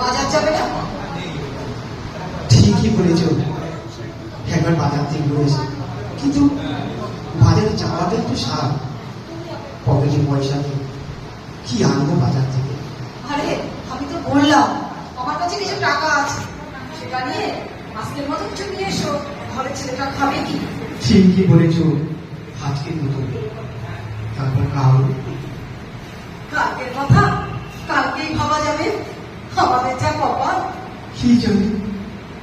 বাজার যাবে না? ঠিকই বলেছ। একবার বাজার থেকে ঘুরেছি কিন্তু বাজারে যাওয়াটা একটু সার পকেটে পয়সা নেই। কি আনব বাজার থেকে? আরে আমি তো বললাম আমার কাছে কিছু টাকা আছে। সেটা নিয়ে আজকের মতো কিছু নিয়ে এসো। ঘরের ছেলেটা খাবে কি? ঠিকই বলেছ। আজকে দুটো তারপর কাল? কালকের কথা? কি জানি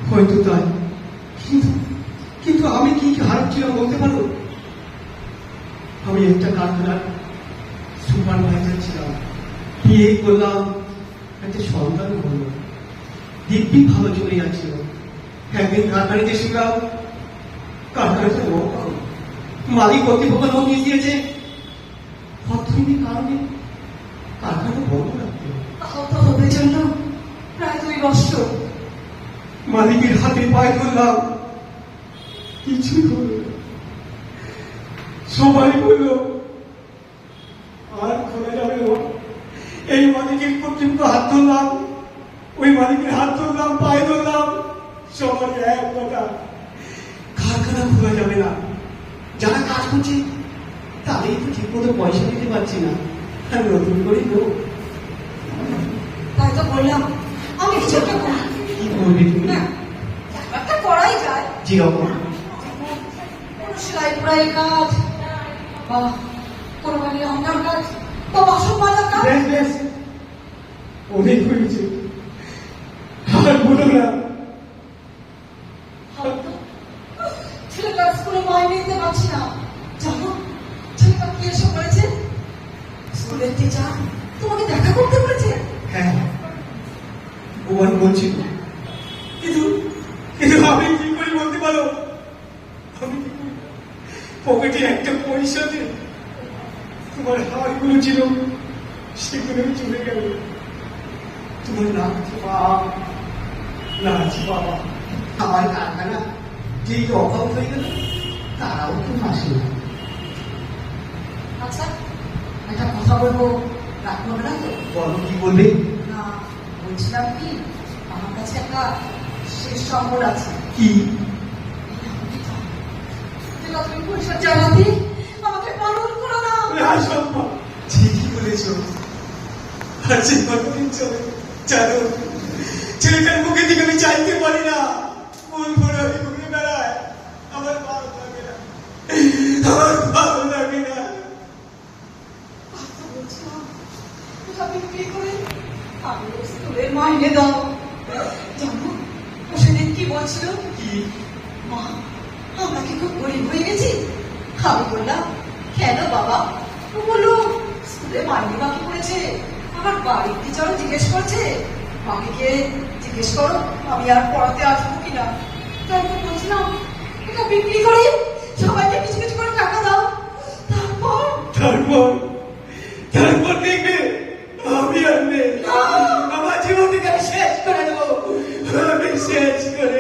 হয়তো তাই। কিন্তু কিন্তু আমি কি খারাপ ছিল বলতে পারো আমি একটা কারখানার সুপারভাইজার ছিলাম। বিয়ে করলাম, একটা সন্তান হলো। দিব্যি ভালো চলে যাচ্ছিল। একদিন কারখানাতে শুনলাম কারখানাতে মালিক কর্তৃপক্ষ লোক নিয়ে দিয়েছে অর্থনৈতিক কারণে কারখানা বন্ধ রাখতে। আহত হতে জন্য প্রায় দুই বছর। মালিকের হাতে পায়ে ধরলাম। হলো সবাই বলল, আর খোলা যাবে এই মালিকের পর্যন্ত হাত ধরলাম, ওই মালিকের হাত ধরলাম, পায়ে ধরলাম, সবার এক কথা কারখানা খোলা যাবে না। যারা কাজ করছে তাদের তো ঠিক মতো পয়সা দিতে পারছি না। আর নতুন করে লোক তাই তো বললাম, আমি কিছু একটা করবে তুমি না একটা করাই যায়। যেরকম কোনো সেলাই পড়াই কাজ বা কোনো মানে কাজ বা বাসন মাজার কাজ। বেশ বেশ। অনেক হয়েছে। আর বলো না। ছেলেটার স্কুলে মাইনে দিতে পারছি না। জানো ছেলেটা কি এসে বলেছে স্কুলের টিচার তোমাকে দেখা করতে বলেছে? হ্যাঁ। ও আর বলছিল কিন্তু কিন্তু আমি কি করে বলতে পারো আমি পকেটে একটা পয়সা নেই। তোমার হারগুলো ছিল সেগুলো চলে গেল। তোমার না আছে বাপ না বাবা আমার কারখানা যেই অভাব হয়ে গেল তারাও তো আসে না আচ্ছা একটা কথা বলব করবে না তো? বলো কি বলবে? না বলছিলাম কি আমার কাছে একটা শেষ সম্বর আছে। কি? যেটা তুমি পরিষদ জানাতে আমাকে পালন করো না। ঠিকই বলেছ। আর কতদিন চলে জানো? ছেলেটার মুখে দিকে আমি চাইতে পারি না। কোন করে আমি বেড়ায়। আমার ভালো লাগে না আমার ভালো লাগে না আচ্ছা বলছিলাম এটা বিক্রি করে আমি ওর স্কুলের মাইনে দাও জানো ও সেদিন কি বলছিল কি? মা আমরা কি খুব গরিব হয়ে গেছি। আমি বললাম কেন বাবা? ও বলল স্কুলে মাইনে বাকি পড়েছে আমার বাড়ির টিচারও জিজ্ঞেস করছে। মাকে জিজ্ঞেস করো আমি আর পড়াতে আসব কিনা? তাই তো বলছিলাম এটা বিক্রি করে সবাইকে কিছু কিছু করে টাকা দাও। তারপর? তারপর? তারপর দেখবে আমি আর নেই আমার জীবনটাকে শেষ করে দেবো। আমি শেষ করে